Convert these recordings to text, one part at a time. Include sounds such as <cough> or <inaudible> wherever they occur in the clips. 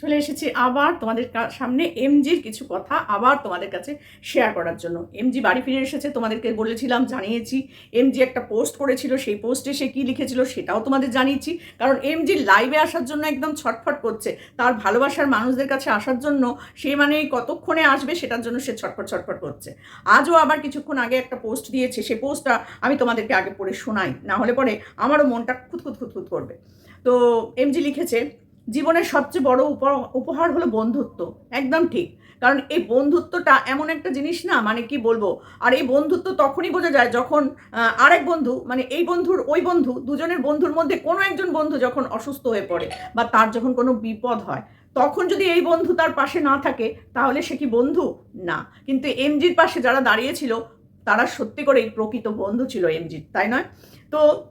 চলে এসেছি আবার তোমাদের সামনে এমজির কিছু কথা আবার তোমাদের কাছে শেয়ার করার জন্য। এমজি বাড়ি ফিরে এসেছে, তোমাদেরকে বলেছিলাম, জানিয়েছি। এমজি একটা পোস্ট করেছিল, সেই পোস্টে সে কী লিখেছিল সেটাও তোমাদের জানিয়েছি। কারণ এমজি লাইভে আসার জন্য একদম ছটফট করছে। তার ভালোবাসার মানুষদের কাছে আসার জন্য সে মানে কতক্ষণে আসবে সেটার জন্য সে ছটফট ছটফট করছে। আজও আবার কিছুক্ষণ আগে একটা পোস্ট দিয়েছে সেই পোস্টটা আমি তোমাদেরকে আগে পড়ে শোনাই। না হলে পরে আমারও মনটা খুঁতখুত খুঁতখুত করবে। তো এমজি লিখেছে জীবনের সবচেয়ে বড় উপ- উপহার হলো বন্ধুত্ব। একদম ঠিক। কারণ এই বন্ধুত্বটা এমন একটা জিনিস না মানে কি বলব? আর এই বন্ধুত্ব তখনই বোঝা যায় যখন আরেক বন্ধু মানে এই বন্ধুর ওই বন্ধু, দুজনের বন্ধুর মধ্যে কোনো একজন বন্ধু যখন অসুস্থ হয়ে পড়ে বা তার যখন কোনো বিপদ হয়, তখন যদি এই বন্ধু তার পাশে না থাকে, তাহলে সে কি বন্ধু? না। কিন্তু এমজির পাশে যারা দাঁড়িয়েছিল, তারা সত্যি করেই প্রকৃত বন্ধু ছিল এমজির, তাই নয়? তো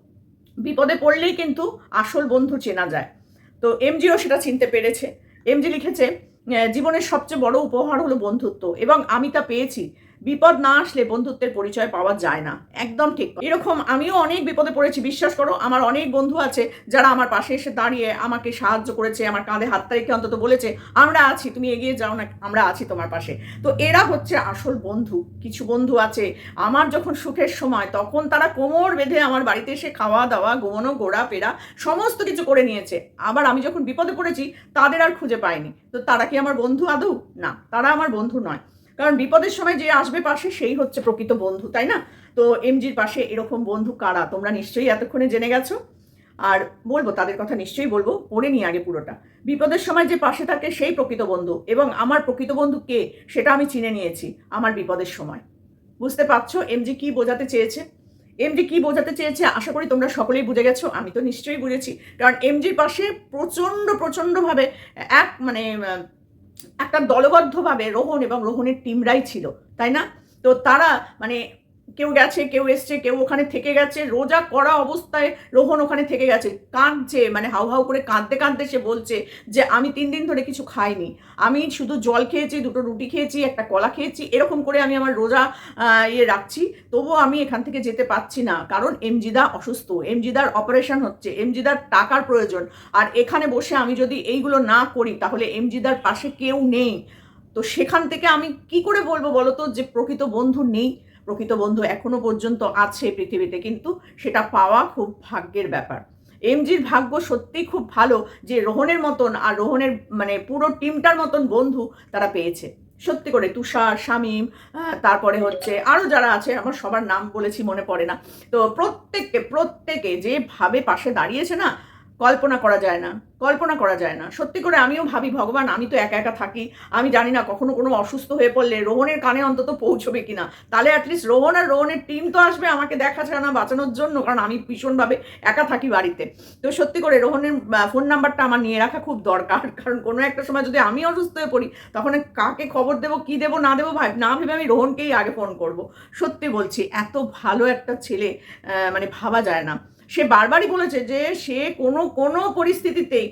বিপদে পড়লেই কিন্তু আসল বন্ধু চেনা যায়। তো এমজিও সেটা চিনতে পেরেছে। এমজি লিখেছে জীবনের সবচেয়ে বড় উপহার হলো বন্ধুত্ব এবং আমি তা পেয়েছি। বিপদ না আসলে বন্ধুত্বের পরিচয় পাওয়া যায় না। একদম ঠিক। এরকম আমিও অনেক বিপদে পড়েছি, বিশ্বাস করো। আমার অনেক বন্ধু আছে যারা আমার পাশে এসে দাঁড়িয়ে আমাকে সাহায্য করেছে, আমার কাঁধে হাতটা রেখে অন্তত বলেছে, আমরা আছি, তুমি এগিয়ে যাও না, আমরা আছি তোমার পাশে। তো এরা হচ্ছে আসল বন্ধু। কিছু বন্ধু আছে, আমার যখন সুখের সময়, তখন তারা কোমর বেঁধে আমার বাড়িতে এসে খাওয়া দাওয়া, ঘুমানো, ঘোরা, ফেরা, সমস্ত কিছু করে নিয়েছে। আবার আমি যখন বিপদে পড়েছি, তাদের আর খুঁজে পাইনি। তো তারা কি আমার বন্ধু আদৌ? না, তারা আমার বন্ধু নয়। কারণ বিপদের সময় যে আসবে পাশে, সেই হচ্ছে প্রকৃত বন্ধু, তাই না? তো এমজির পাশে এরকম বন্ধু কারা? তোমরা নিশ্চয়ই এতক্ষণে জেনে গেছো। আর বলব, তাদের কথা নিশ্চয়ই বলব, পড়ে নিই আগে পুরোটা। বিপদের সময় যে পাশে থাকে, সেই প্রকৃত বন্ধু। এবং আমার প্রকৃত বন্ধু কে, সেটা আমি চিনে নিয়েছি আমার বিপদের সময়। বুঝতে পারছ এমজি কি বোঝাতে চেয়েছে? এমজি কি বোঝাতে চেয়েছে? আশা করি তোমরা সকলেই বুঝে গেছো, আমি তো নিশ্চয়ই বুঝেছি। কারণ এমজির পাশে প্রচণ্ড প্রচণ্ডভাবে এক মানে একটা দলবদ্ধভাবে রোহন এবং রোহনের টিমরাই ছিল তাই না? তো তারা মানে কেউ গেছে, কেউ এসছে, কেউ ওখানে থেকে গেছে, রোজা করা অবস্থায় রোহন ওখানে থেকে গেছে, কাঁদছে মানে হাউ হাউ করে কাঁদতে কাঁদতে সে বলছে যে আমি তিন দিন ধরে কিছু খাইনি। আমি শুধু জল খেয়েছি, দুটো রুটি খেয়েছি, একটা কলা খেয়েছি, এরকম করে আমি আমার রোজা ইয়ে রাখছি। তবুও আমি এখান থেকে যেতে পারছি না, কারণ এমজিদা অসুস্থ। এমজিদার অপারেশন হচ্ছে, এমজিদার টাকার প্রয়োজন। আর এখানে বসে আমি যদি এইগুলো না করি, তাহলে এমজিদার পাশে কেউ নেই। তো সেখান থেকে আমি কি করে বলব বলো তো যে প্রকৃত বন্ধু নেই? প্রকৃত বন্ধু এখনও পর্যন্ত আছে পৃথিবীতে, কিন্তু সেটা পাওয়া খুব ভাগ্যের ব্যাপার। এমজির ভাগ্য সত্যিই খুব ভালো যে রোহনের মতন আর রোহনের মানে পুরো টিমটার মতন বন্ধু তারা পেয়েছে। সত্যি করে তুষার, শামীম তারপরে হচ্ছে আরও যারা আছে, আমার সবার নাম বলেছি মনে পড়ে না। তো প্রত্যেককে, প্রত্যেকে যেভাবে পাশে দাঁড়িয়েছে না কল্পনা করা যায় না, কল্পনা করা যায় না। সত্যি করে আমিও ভাবি, ভগবান, আমি তো একা একা থাকি, আমি জানি না কখনো কোনো অসুস্থ হয়ে পড়লে রোহনের কানে অন্তত পৌঁছবে কিনা। তাহলে অ্যাটলিস্ট রোহন আর রোহনের টিম তো আসবে, আমাকে দেখা ছাড়া বাঁচানোর জন্য, কারণ আমি ভীষণভাবে একা থাকি বাড়িতে। তো সত্যি করে রোহনের ফোন নাম্বারটা আমার নিয়ে রাখা খুব দরকার, <laughs> কারণ কোনো একটা সময় যদি আমি অসুস্থ হয়ে পড়ি, তখন কাকে খবর দেবো, কি দেবো, না দেবো, ভাই, না ভেবে আমি রোহনকেই আগে ফোন করব। সত্যি বলছি, এত ভালো একটা ছেলে মানে ভাবা যায় না। সে বারবারই বলেছে যে সে কোনো কোনো পরিস্থিতিতেই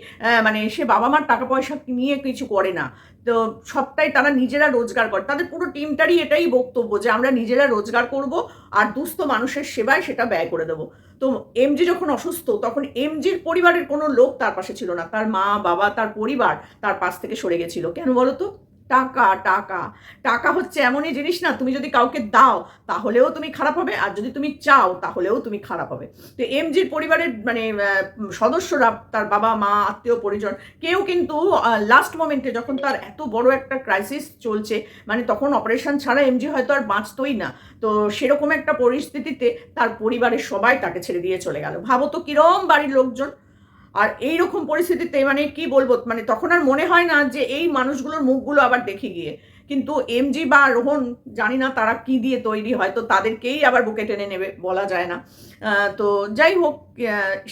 মানে সে বাবা মার টাকা পয়সা নিয়ে কিছু করে না। তো সবটাই তারা নিজেরা রোজগার করে। তাদের পুরো টিমটারই এটাই বক্তব্য যে আমরা নিজেরা রোজগার করব আর দুস্থ মানুষের সেবায় সেটা ব্যয় করে দেবো। তো এমজি যখন অসুস্থ, তখন এমজির পরিবারের কোনো লোক তার পাশে ছিল না। তার মা, বাবা, তার পরিবার তার পাশ থেকে সরে গেছিল। কেন বলো তো? টাকা টাকা। টাকা হচ্ছে এমনই জিনিস না, তুমি যদি কাউকে দাও, তাহলেও তুমি খারাপ হবে, আর যদি তুমি চাও, তাহলেও তুমি খারাপ হবে। তো এমজির পরিবারের মানে সদস্যরা, তার বাবা, মা, আত্মীয়, পরিজন, কেউ কিন্তু লাস্ট মোমেন্টে যখন তার এত বড় একটা ক্রাইসিস চলছে মানে তখন অপারেশন ছাড়া এমজি হয়তো আর বাঁচতই না। তো সেরকম একটা পরিস্থিতিতে তার পরিবারের সবাই তাকে ছেড়ে দিয়ে চলে গেল। ভাবো তো কিরম বাড়ির লোকজন আর এই রকম পরিস্থিতিতে মানে কি বলব মানে তখন আর মনে হয় না যে এই মানুষগুলোর মুখগুলো আবার দেখে গিয়ে। কিন্তু এমজি বা রোহন, জানি না তারা কি দিয়ে তৈরি হয়, তো তাদেরকেই আবার বুকে টেনে নেবে, বলা যায় না। তো যাই হোক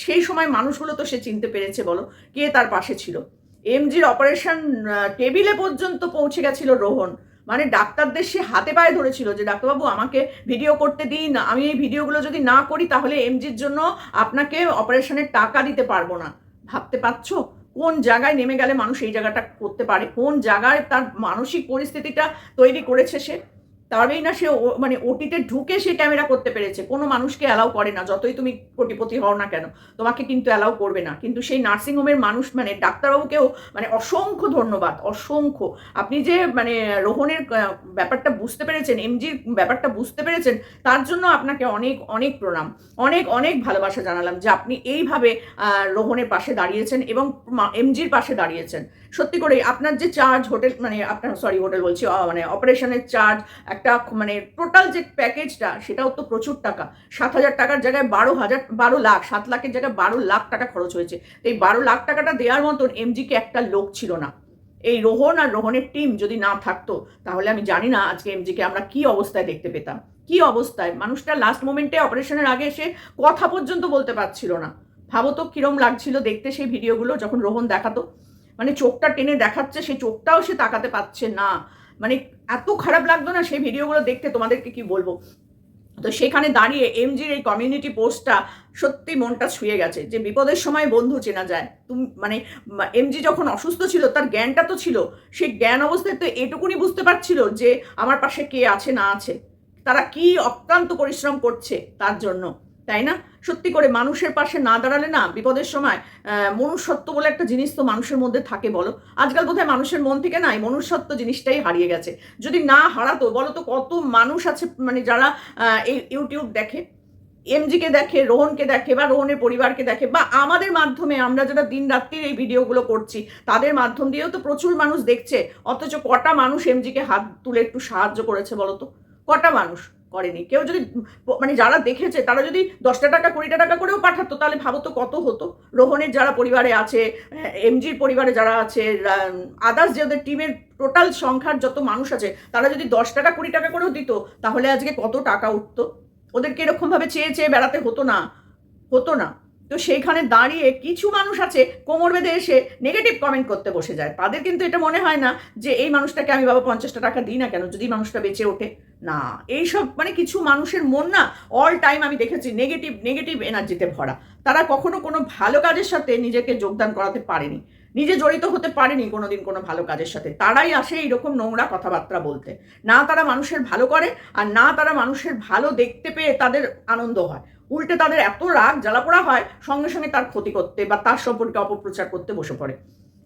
সেই সময় মানুষগুলো তো সে চিনতে পেরেছে, বলো। কে তার পাশে ছিল? এমজির অপারেশন টেবিলে পর্যন্ত পৌঁছে গেছিল রোহন। মানে ডাক্তারদের সে হাতে পায়ে ধরেছিল যে, ডাক্তারবাবু, আমাকে ভিডিও করতে দিন। আমি এই ভিডিওগুলো যদি না করি, তাহলে এমজির জন্য আপনাকে অপারেশনের টাকা দিতে পারব না। ভাবতে পারছ? কোন জায়গায় নেমে গেলে মানুষ এই জায়গাটা করতে পারে? কোন জায়গায় তার মানসিক পরিস্থিতিটা তৈরি করেছে সে? তবেই না সে মানে ওটিতে ঢুকে সে ক্যামেরা করতে পেরেছে। কোনো মানুষকে অ্যালাউ করে না যতই তুমি কোটিপতি হও না কেন। তোমাকে কিন্তু অ্যালাউ করবে না। কিন্তু সেই নার্সিংহোমের মানুষ মানে ডাক্তারবাবুকেও মানে অসংখ্য ধন্যবাদ অসংখ্য। আপনি যে মানে রোহনের আহ, ব্যাপারটা বুঝতে পেরেছেন এমজির ব্যাপারটা বুঝতে পেরেছেন তার জন্য আপনাকে অনেক অনেক প্রণাম। অনেক অনেক ভালোবাসা জানালাম যে আপনি এইভাবে আহ, রোহনের পাশে দাঁড়িয়েছেন এবং এমজির পাশে দাঁড়িয়েছেন। সত্যি করে আপনার যে চার্জ হোটেল মানে আপনার সরি হোটেল বলছি মানে অপারেশনের চার্জ একটা মানে টোটাল যে প্যাকেজটা সেটাও তো প্রচুর টাকা। সাত হাজার টাকার জায়গায় বারো হাজার, বারো লাখ, সাত লাখের জায়গায় বারো লাখ টাকা খরচ হয়েছে। তো এই বারো লাখ টাকাটা দেওয়ার মতন এমজিকে একটা লোক ছিল না। এই রোহন আর রোহনের টিম যদি না থাকতো, তাহলে আমি জানি না আজকে এমজিকে আমরা কি অবস্থায় দেখতে পেতাম। কি অবস্থায়? মানুষটা লাস্ট মোমেন্টে অপারেশনের আগে এসে কথা পর্যন্ত বলতে পারছিল না। ভাবো তো কিরম লাগছিল দেখতে সেই ভিডিওগুলো যখন রোহন দেখাতো। মানে চোখটা টেনে দেখাচ্ছে সেই চোখটাও সে তাকাতে পারছে না। মানে এত খারাপ লাগতো না সেই ভিডিওগুলো দেখতে তোমাদেরকে কি বলব? তো সেখানে দাঁড়িয়ে এমজির এই কমিউনিটি পোস্টটা সত্যি মনটা ছুঁয়ে গেছে যে বিপদের সময় বন্ধু চেনা যায়। তুমি মানে এমজি যখন অসুস্থ ছিল, তার জ্ঞানটা তো ছিল। সেই জ্ঞান অবস্থায় তো এটুকুনি বুঝতে পারছিল যে আমার পাশে কে আছে না আছে। তারা কি অক্লান্ত পরিশ্রম করছে তার জন্য, তাই না? সত্যি করে মানুষের পাশে না দাঁড়ালে না বিপদের সময় মনুষ্যত্ব বলে একটা জিনিস তো মানুষের মধ্যে থাকে বলো। আজকাল বোধহয় মানুষের মন থেকে না এই মনুষ্যত্ব জিনিসটাই হারিয়ে গেছে। যদি না হারাতো, বলো তো কত মানুষ আছে মানে যারা এই ইউটিউব দেখে, এমজিকে দেখে, রোহনকে দেখে বা রোহনের পরিবারকে দেখে বা আমাদের মাধ্যমে আমরা যারা দিন রাত্রির এই ভিডিওগুলো করছি, তাদের মাধ্যম দিয়েও তো প্রচুর মানুষ দেখছে। অথচ কটা মানুষ এমজিকে হাত তুলে একটু সাহায্য করেছে বলো তো? কটা মানুষ? করেনি। কেউ যদি মানে যারা দেখেছে, তারা যদি দশটা টাকা, কুড়িটা টাকা করেও পাঠাতো, তাহলে ভাবো তো কত হতো। রোহনের যারা পরিবারে আছে এমজির পরিবারে যারা আছে আদার্স যে ওদের টিমের টোটাল সংখ্যার যত মানুষ আছে, তারা যদি দশ টাকা, কুড়ি টাকা করেও দিত, তাহলে আজকে কত টাকা উঠতো? ওদেরকে এরকমভাবে চেয়ে চেয়ে বেড়াতে হতো না। হতো না। তো সেইখানে দাঁড়িয়ে কিছু মানুষ আছে, কোমর বেঁধে এসে নেগেটিভ কমেন্ট করতে বসে যায়। তাদের কিন্তু এটা মনে হয় না যে এই মানুষটাকে আমি বাবা পঞ্চাশটা টাকা দিই না কেন? যদি মানুষটা বেঁচে ওঠে। না, এইসব মানে কিছু মানুষের মন না অল টাইম আমি দেখেছি নেগেটিভ নেগেটিভ এনার্জিতে ভরা। তারা কখনো কোনো ভালো কাজের সাথে নিজেকে যোগদান করাতে পারেনি। নিজে জড়িত হতে পারেনি কোনোদিন কোনো ভালো কাজের সাথে। তারাই আসে এইরকম নোংরা কথাবার্তা বলতে। না তারা মানুষের ভালো করে আর না তারা মানুষের ভালো দেখতে পেয়ে তাদের আনন্দ হয়। উল্টে তাদের এত রাগ জ্বালাপোড়া হয়, সঙ্গে সঙ্গে তার ক্ষতি করতে বা তার সম্পর্কে অপপ্রচার করতে বসে পড়ে।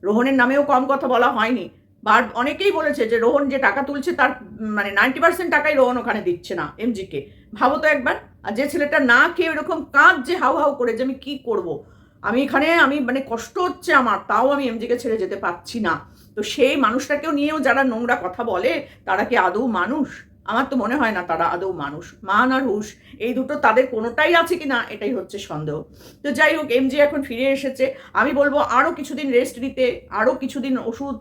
রোহনের নামেও কম কথা বলা হয়নি। বার অনেকেই বলেছে যে রোহন যে টাকা তুলছে তার মানে নাইনটি পার্সেন্ট টাকাই রোহন ওখানে দিচ্ছে না, এমজিকে। ভাবো তো একবার, আর যে ছেলেটা না খেয়ে এরকম কাজ যে হাউ হাউ করে যে আমি কি করব। আমি এখানে, আমি মানে কষ্ট হচ্ছে আমার, তাও আমি এমজিকে ছেড়ে যেতে পারছি না। তো সেই মানুষটাকেও নিয়েও যারা নোংরা কথা বলে, তারা কি আদৌ মানুষ? আমার তো মনে হয় না তারা আদৌ মানুষ। মান আর হুশ, এই দুটো তাদের কোনোটাই আছে কি না এটাই হচ্ছে সন্দেহ। তো যাই হোক এমজি এখন ফিরে এসেছে। আমি বলব আরও কিছুদিন রেস্ট নিতে আরও কিছুদিন ওষুধ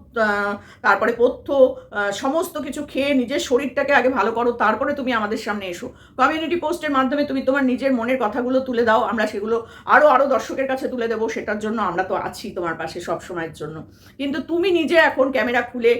তারপরে পথ্য সমস্ত কিছু খেয়ে নিজের শরীরটাকে আগে ভালো করো, তারপরে তুমি আমাদের সামনে এসো। কমিউনিটি পোস্টের মাধ্যমে তুমি তোমার নিজের মনের কথাগুলো তুলে দাও, আমরা সেগুলো আরও আরও দর্শকের কাছে তুলে দেবো, সেটার জন্য আমরা তো আছি তোমার পাশে সব সময়ের জন্য। কিন্তু তুমি নিজে এখন ক্যামেরা খুলে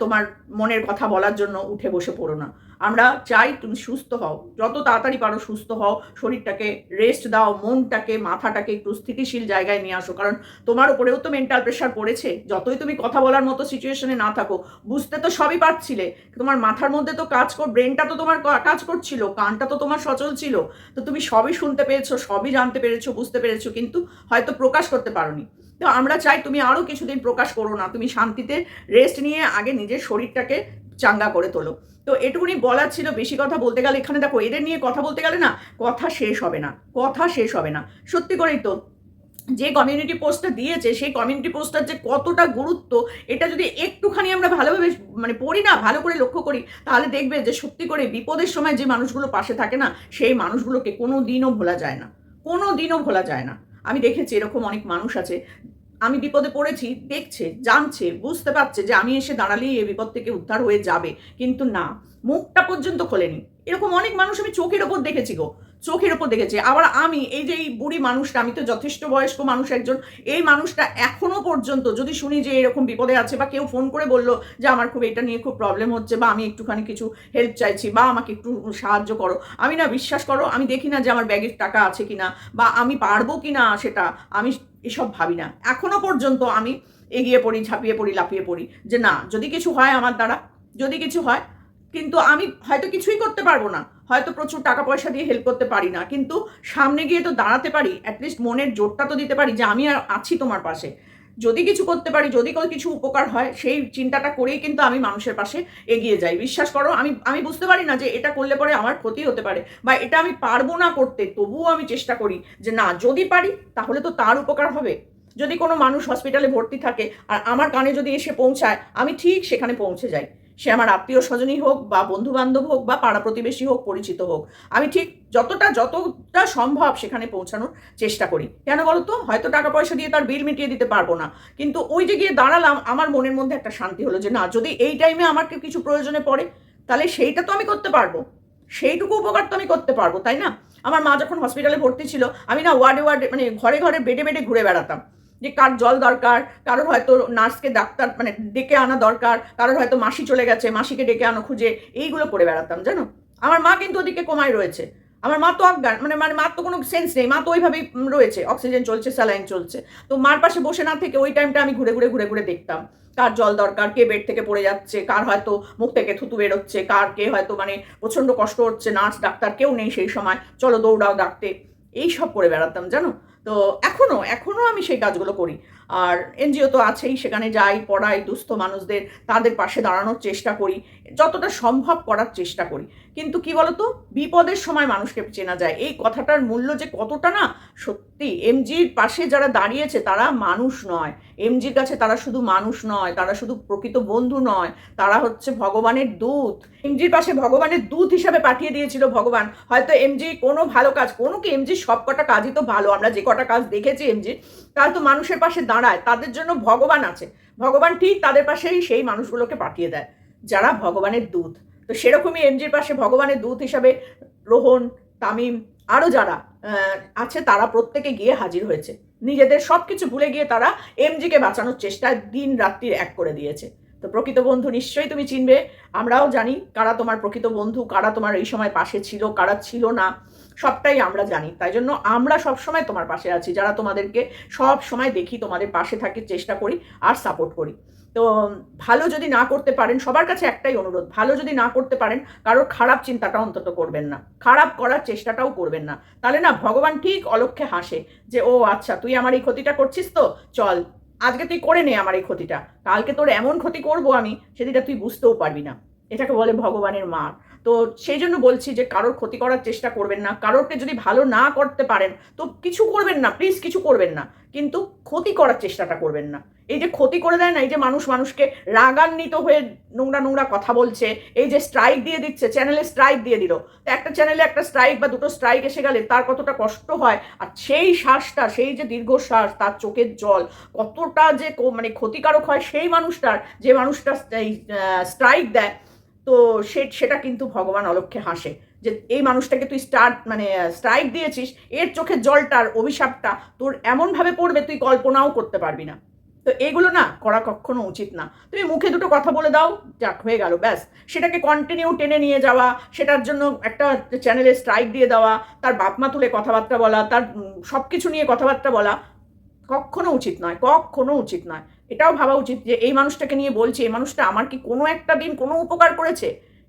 তোমার মনের কথা বলার জন্য উঠে বসে পড়ো না। আমরা চাই তুমি সুস্থ হও। যত তাড়াতাড়ি পারো সুস্থ হও, শরীরটাকে রেস্ট দাও, মনটাকে, মাথাটাকে একটু স্থিতিশীল জায়গায় নিয়ে আসো। কারণ তোমার উপরেও তো মেন্টাল প্রেশার পড়েছে। যতই তুমি কথা বলার মতো সিচুয়েশনে না থাকো, বুঝতে তো সবই পারছিলে। তোমার মাথার মধ্যে তো কাজ কর ব্রেনটা তো তোমার কাজ করছিল, কানটা তো তোমার সচল ছিল। তো তুমি সবই শুনতে পেরেছ সবই জানতে পেরেছ, বুঝতে পেরেছ, কিন্তু হয়তো প্রকাশ করতে পারোনি। তো আমরা চাই তুমি আরও কিছুদিন প্রকাশ করো না। তুমি শান্তিতে রেস্ট নিয়ে আগে নিজের শরীরটাকে চাঙ্গা করে তোলো। তো এটুকুনি বলার ছিল, বেশি কথা বলতে গেলে এখানে দেখো, এদের নিয়ে কথা বলতে গেলে না, কথা শেষ হবে না, কথা শেষ হবে না। সত্যি করেই তো, যে কমিউনিটি পোস্টটা দিয়েছে, সেই কমিউনিটি পোস্টটার যে কতটা গুরুত্ব, এটা যদি একটুখানি আমরা ভালোভাবে মানে পড়ি না, ভালো করে লক্ষ্য করি, তাহলে দেখবে যে সত্যি করে বিপদের সময় যে মানুষগুলো পাশে থাকে না, সেই মানুষগুলোকে কোনো দিনও ভোলা যায় না, কোনো দিনও ভোলা যায় না। আমি দেখেছি এরকম অনেক মানুষ আছে আমি বিপদে পড়েছি, দেখছে, জানছে, বুঝতে পারছে যে আমি এসে দাঁড়ালেই এই বিপদ থেকে উদ্ধার হয়ে যাবে। কিন্তু না, মুখটা পর্যন্ত খোলেনি। এরকম অনেক মানুষ আমি চোখের ওপর দেখেছি গো, চোখের ওপর দেখেছি। আবার আমি, এই যে এই বুড়ি মানুষটা, আমি তো যথেষ্ট বয়স্ক মানুষ একজন, এই মানুষটা এখনও পর্যন্ত যদি শুনি যে এরকম বিপদে আছে বা কেউ ফোন করে বলল যে আমার খুব এটা নিয়ে খুব প্রবলেম হচ্ছে বা আমি একটুখানি কিছু হেল্প চাইছি বা আমাকে একটু সাহায্য করো, আমি না বিশ্বাস করো, আমি দেখি না যে আমার ব্যাগের টাকা আছে কিনা বা আমি পারব কিনা সেটা, আমি এসব ভাবি না। এখনও পর্যন্ত আমি এগিয়ে পড়ি, ঝাঁপিয়ে পড়ি, লাফিয়ে পড়ি যে না, যদি কিছু হয় আমার দ্বারা, যদি কিছু হয়, কিন্তু আমি হয়তো কিছুই করতে পারব না, হয়তো প্রচুর টাকা পয়সা দিয়ে হেল্প করতে পারি না, কিন্তু সামনে গিয়ে তো দাঁড়াতে পারি অ্যাটলিস্ট মনের জোরটা তো দিতে পারি যে আমি আর আছি তোমার পাশে। যদি কিছু করতে পারি, যদি কোনো কিছু উপকার হয়, সেই চিন্তাটা করেই কিন্তু আমি মানুষের পাশে এগিয়ে যাই। বিশ্বাস করো, আমি আমি বুঝতে পারি না যে এটা করলে পরে আমার ক্ষতি হতে পারে বা এটা আমি পারব না করতে, তবুও আমি চেষ্টা করি যে না, যদি পারি তাহলে তো তার উপকার হবে। যদি কোনো মানুষ হসপিটালে ভর্তি থাকে আর আমার কানে যদি এসে পৌঁছায়, আমি ঠিক সেখানে পৌঁছে যাই। সে আমার আত্মীয় স্বজনই হোক বা বন্ধু বান্ধব হোক বা পাড়া প্রতিবেশী হোক, পরিচিত হোক, আমি ঠিক যতটা যতটা সম্ভব সেখানে পৌঁছানোর চেষ্টা করি। কেন বলতো? হয়তো টাকা পয়সা দিয়ে তার বিল মিটিয়ে দিতে পারব না। কিন্তু ওই যে গিয়ে দাঁড়ালাম, আমার মনের মধ্যে একটা শান্তি হলো যে, না, যদি এই টাইমে আমাকে কিছু প্রয়োজনে পড়ে, তাহলে সেইটা তো আমি করতে পারব। সেইটুকু উপকার তো আমি করতে পারব, তাই না? আমার মা যখন হসপিটালে ভর্তি ছিল, আমি না ওয়ার্ডে ওয়ার্ডে মানে ঘরে ঘরে, বেডে বেডে ঘুরে বেড়াতাম। যে কার জল দরকার, কারোর হয়তো নার্সকে ডাক্তার মানে ডেকে আনা দরকার, কারোর হয়তো মাসি চলে গেছে, মাসিকে ডেকে আনো খুঁজে, এইগুলো করে বেড়াতাম, জানো? আমার মা কিন্তু ওদিকে কমায় রয়েছে। আমার মা তো অজ্ঞান মানে মানে মার তো কোনো সেন্স নেই, মা তো ওইভাবেই রয়েছে অক্সিজেন চলছে স্যালাইন চলছে। তো মার পাশে বসে না থেকে ওই টাইমটা আমি ঘুরে ঘুরে ঘুরে ঘুরে দেখতাম। কার জল দরকার, কে বেড থেকে পড়ে যাচ্ছে, কার হয়তো মুখ থেকে থুতু বেরোচ্ছে, কার কে হয়তো মানে প্রচণ্ড কষ্ট হচ্ছে, নার্স, ডাক্তার কেউ নেই সেই সময়, চলো দৌড়াও ডাকতে। এই সব করে বেড়াতাম, জানো? তো এখনও এখনও আমি সেই কাজগুলো করি। আর এনজিও তো আছেই, সেখানে যাই, পড়াই, দুস্থ মানুষদের তাদের পাশে দাঁড়ানোর চেষ্টা করি, যতটা সম্ভব করার চেষ্টা করি। কিন্তু কি বলতো? বিপদের সময় মানুষকে চেনা যায়। এই কথাটার মূল্য যে কতটা না, সত্যি, এমজির পাশে যারা দাঁড়িয়েছে তারা মানুষ নয়। এমজির কাছে তারা শুধু মানুষ নয়, তারা শুধু প্রকৃত বন্ধু নয়, তারা হচ্ছে ভগবানের দূত। এমজির পাশে ভগবানের দূত হিসাবে পাঠিয়ে দিয়েছিল ভগবান। হয়তো এমজি কোনো ভালো কাজ, কোনো কি এমজির সব কটা কাজই তো ভালো। আমরা যে কটা কাজ দেখেছি এমজির তারা তো মানুষের পাশে দাঁড়ায়, তাদের জন্য ভগবান আছে। ভগবান ঠিক তাদের পাশেই সেই মানুষগুলোকে পাঠিয়ে দেয়, যারা ভগবানের দূত। তো সেরকমই এমজির পাশে ভগবানের দূত হিসাবে রোহন, তামিম আরও যারা আছে, তারা প্রত্যেকে গিয়ে হাজির হয়েছে। নিজেদের সব কিছু ভুলে গিয়ে তারা এমজিকে বাঁচানোর চেষ্টায় দিন রাত্রির এক করে দিয়েছে। তো প্রকৃত বন্ধু নিশ্চয়ই তুমি চিনবে। আমরাও জানি কারা তোমার প্রকৃত বন্ধু, কারা তোমার এই সময় পাশে ছিল, কারা ছিল না। সবটাই আমরা জানি। তাই জন্য আমরা সব সময় তোমার পাশে আছি। যারা তোমাদেরকে সব সময় দেখি, তোমাদের পাশে থাকি, চেষ্টা করি আর সাপোর্ট করি। তো ভালো যদি না করতে পারেন, সবার কাছে একটাই অনুরোধ, ভালো যদি না করতে পারেন, কারোর খারাপ চিন্তাটা অন্তত করবেন না। খারাপ করার চেষ্টাটাও করবেন না। তাহলে না, ভগবান ঠিক অলক্ষে হাসে যে, ও আচ্ছা তুই আমার এই ক্ষতিটা করছিস তো? চল। আজকে তুই করে নে আমার এই ক্ষতিটা। কালকে তোর এমন ক্ষতি করব আমি, সেদিনটা তুই বুঝতেও পারবি না। এটাকে বলে ভগবানের মার। তো সেই জন্য বলছি যে, কারোর ক্ষতি করার চেষ্টা করবেন না। কারোরকে যদি ভালো না করতে পারেন, তো কিছু করবেন না প্লিজ কিছু করবেন না। কিন্তু ক্ষতি করার চেষ্টাটা করবেন না। এই যে ক্ষতি করে দেয় না, এই যে মানুষ মানুষকে রাগান্বিত হয়ে নোংরা নোংরা কথা বলছে, এই যে স্ট্রাইক দিয়ে দিচ্ছে চ্যানেলে স্ট্রাইক দিয়ে দিল। তো একটা চ্যানেলে একটা স্ট্রাইক বা দুটো স্ট্রাইক এসে গেলে তার কতটা কষ্ট হয়? আর সেই শ্বাসটা, সেই যে দীর্ঘশ্বাস, তার চোখের জল, কতটা যে মানে ক্ষতিকারক হয় সেই মানুষটার, যে মানুষটা এই স্ট্রাইক দেয়, তো সে সেটা কিন্তু ভগবান অলক্ষে হাসে। যে এই মানুষটাকে তুই স্টার্ট মানে স্ট্রাইক দিয়েছিস, এর চোখের জলটার অভিশাপটা তোর এমনভাবে পড়বে তুই কল্পনাও করতে পারবি না। তো এগুলো না করা কখনো উচিত না। তুমি মুখে দুটো কথা বলে দাও, যাক, হয়ে গেল, ব্যাস। সেটাকে কন্টিনিউ টেনে নিয়ে যাওয়া, সেটার জন্য একটা চ্যানেলে স্ট্রাইক দিয়ে দেওয়া, তার বাপ মা তুলে কথাবার্তা বলা, তার সব কিছু নিয়ে কথাবার্তা বলা, কখনো উচিত নয়, কখনো উচিত নয়। এটাও ভাবা উচিত যে এই মানুষটাকে নিয়ে বলছে, এই মানুষটা আমার কি কোনো একটা দিন কোনো উপকার করেছে?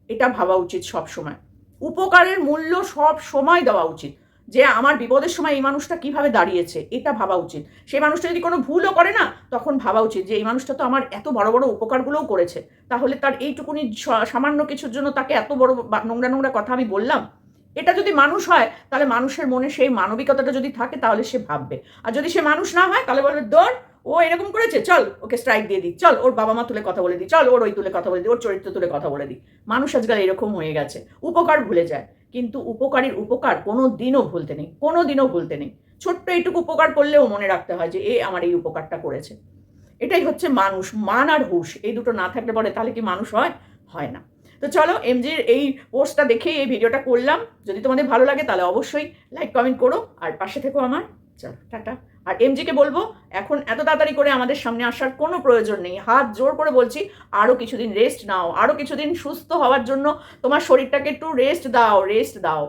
এটা ভাবা উচিত সব সময় উপকারের মূল্য সব সময় দেওয়া উচিত। যে আমার বিপদের সময় এই মানুষটা কীভাবে দাঁড়িয়েছে, এটা ভাবা উচিত। সেই মানুষটা যদি কোনো ভুলও করে না, তখন ভাবা উচিত যে এই মানুষটা তো আমার এত বড় বড় উপকারগুলোও করেছে। তাহলে তার এইটুকুনি সামান্য কিছুর জন্য তাকে এত বড় নোংরা নোংরা কথা আমি বললাম? এটা যদি মানুষ হয়, তাহলে মানুষের মনে সেই মানবিকতাটা যদি থাকে, তাহলে সে ভাববে। আর যদি সে মানুষ না হয়, তাহলে বলবে, দৌড় ও এরকম করেছে? চল, ওকে স্ট্রাইক দিয়ে দিই। চল, ওর বাবা মা তুলে কথা বলে দিই। চল, ওর ওই তুলে কথা বলে দিই, ওর চরিত্র তুলে কথা বলে দিই। মানুষ আজকাল এরকম হয়ে গেছে। উপকার ভুলে যায়। কিন্তু উপকারীর উপকার কোনো দিনও ভুলতে নেই কোনো দিনও ভুলতে নেই। ছোট্ট এইটুকু উপকার করলেও মনে রাখতে হয় যে, এ আমার এই উপকারটা করেছে। এটাই হচ্ছে মানুষ, মান আর হুশ। এই দুটো না থাকলে পরে তাহলে কি মানুষ হয়? হয় না। তো চলো, এমজির এই পোস্টটা দেখেই এই ভিডিওটা করলাম। যদি তোমাদের ভালো লাগে তাহলে অবশ্যই লাইক কমেন্ট করো। আর পাশে থেকো আমার। চলো, টাটা। আর এমজিকে বলব, এখন এত তাড়াতাড়ি করে আমাদের সামনে আসার কোনো প্রয়োজন নেই। হাত জোর করে বলছি আরও কিছুদিন রেস্ট নাও আরও কিছুদিন সুস্থ হওয়ার জন্য তোমার শরীরটাকে একটু রেস্ট দাও রেস্ট দাও।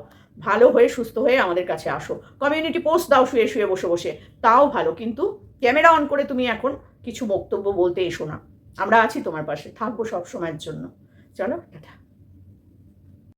ভালো হয়ে সুস্থ হয়ে আমাদের কাছে আসো। কমিউনিটি পোস্ট দাও শুয়ে শুয়ে বসে বসে। তাও ভালো, কিন্তু ক্যামেরা অন করে তুমি এখন কিছু বক্তব্য বলতে এসো না। আমরা আছি তোমার পাশে, থাকব সব সময়ের জন্য। চলো, টাটা।